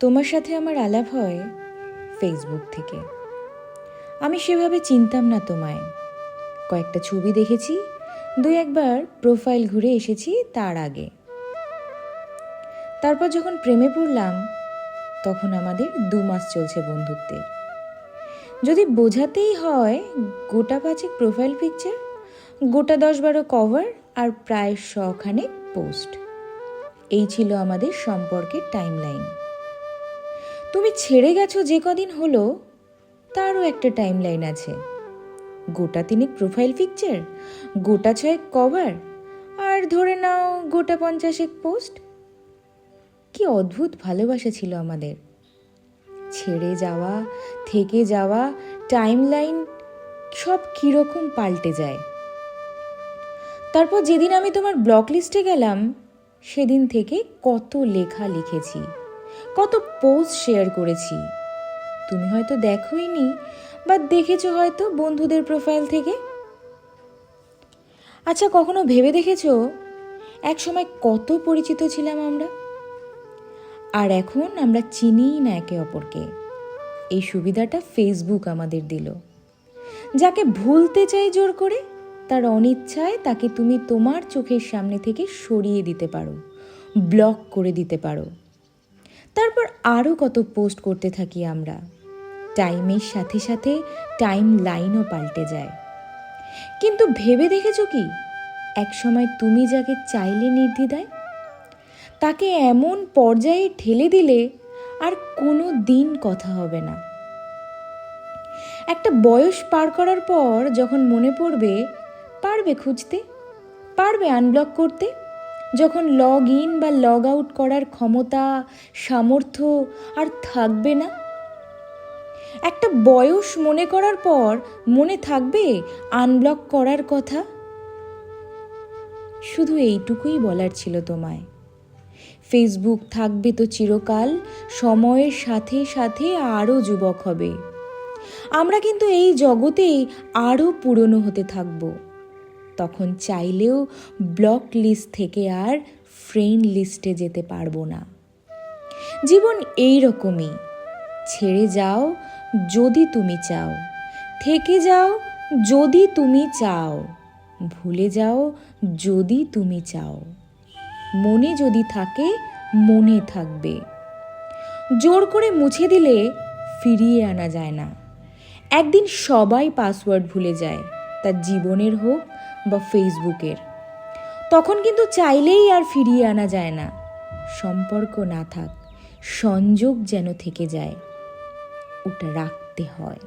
তোমার সাথে আমার আলাপ হয় ফেসবুক থেকে। আমি সেভাবে চিনতাম না তোমায়। কয়েকটা ছবি দেখেছি, দুই একবার প্রোফাইল ঘুরে এসেছি তার আগে। তারপর যখন প্রেমে পড়লাম, তখন আমাদের দু মাস চলছে বন্ধুত্বের। যদি বোঝাতেই হয় গোটা পাঁচেক প্রোফাইল পিকচার গোটা দশ বারো কভার আর প্রায় শখানেক পোস্ট এই ছিল আমাদের সম্পর্কের টাইমলাইন তুমি ছেড়ে গেছো যে কদিন হলো, তারও একটা টাইম লাইন আছে। গোটা তিনেক প্রোফাইল পিকচার গোটা ছয়েক কভার আর ধরে নাও গোটা পঞ্চাশেক পোস্ট কি অদ্ভুত ভালোবাসা ছিল আমাদের। ছেড়ে যাওয়া, থেকে যাওয়া টাইম লাইন সব কীরকম পাল্টে যায়। তারপর যেদিন আমি তোমার ব্লক লিস্টে গেলাম, সেদিন থেকে কত লেখা লিখেছি। কত পোস্ট শেয়ার করেছি। তুমি হয়তো দেখোইনি, বা দেখেছ হয়তো বন্ধুদের প্রোফাইল থেকে। আচ্ছা কখনো ভেবে দেখেছ? এক সময় কত পরিচিত ছিলাম আমরা। আর এখন আমরা চিনিই না একে অপরকে। এই সুবিধাটা ফেসবুক আমাদের দিল। যাকে ভুলতে চাই জোর করে, তার অনিচ্ছায় তাকে তুমি তোমার চোখের সামনে থেকে সরিয়ে দিতে পারো। ব্লক করে দিতে পারো। তারপর আরও কত পোস্ট করতে থাকি আমরা। টাইমের সাথে সাথে টাইম লাইনও পাল্টে যায়। কিন্তু ভেবে দেখেছ কি? একসময় তুমি যাকে চাইলে নির্দ্বিধায় তাকে এমন পর্যায়ে ঠেলে দিলে আর কোনো দিন কথা হবে না। একটা বয়স পার করার পর যখন মনে পড়বে, পারবে খুঁজতে, পারবে আনব্লক করতে যখন লগ ইন বা লগ আউট করার ক্ষমতা, সামর্থ্য আর থাকবে না? একটা বয়স মনে করার পর মনে থাকবে আনব্লক করার কথা? শুধু এইটুকুই বলার ছিল তোমায়। ফেসবুক থাকবে তো চিরকাল, সময়ের সাথে সাথে আরও যুবক হবে। আমরা কিন্তু এই জগতেই আরও পুরনো হতে থাকব। তখন চাইলেও ব্লক লিস্ট থেকে আর ফ্রেন্ড লিস্টে যেতে পারব না। জীবন এই রকমই। ছেড়ে যাও যদি তুমি চাও, থেকে যাও যদি তুমি চাও, ভুলে যাও যদি তুমি চাও। মনে যদি থাকে, মনে থাকবে। জোর করে মুছে দিলে ফিরিয়ে আনা যায় না। একদিন সবাই পাসওয়ার্ড ভুলে যায় তার জীবনের হোক বা ফেসবুকের তখন কিন্তু চাইলেই আর ফিরিয়ে আনা যায় না। সম্পর্ক না থাক, সংযোগ যেন থেকে যায়, ওটা রাখতে হয়।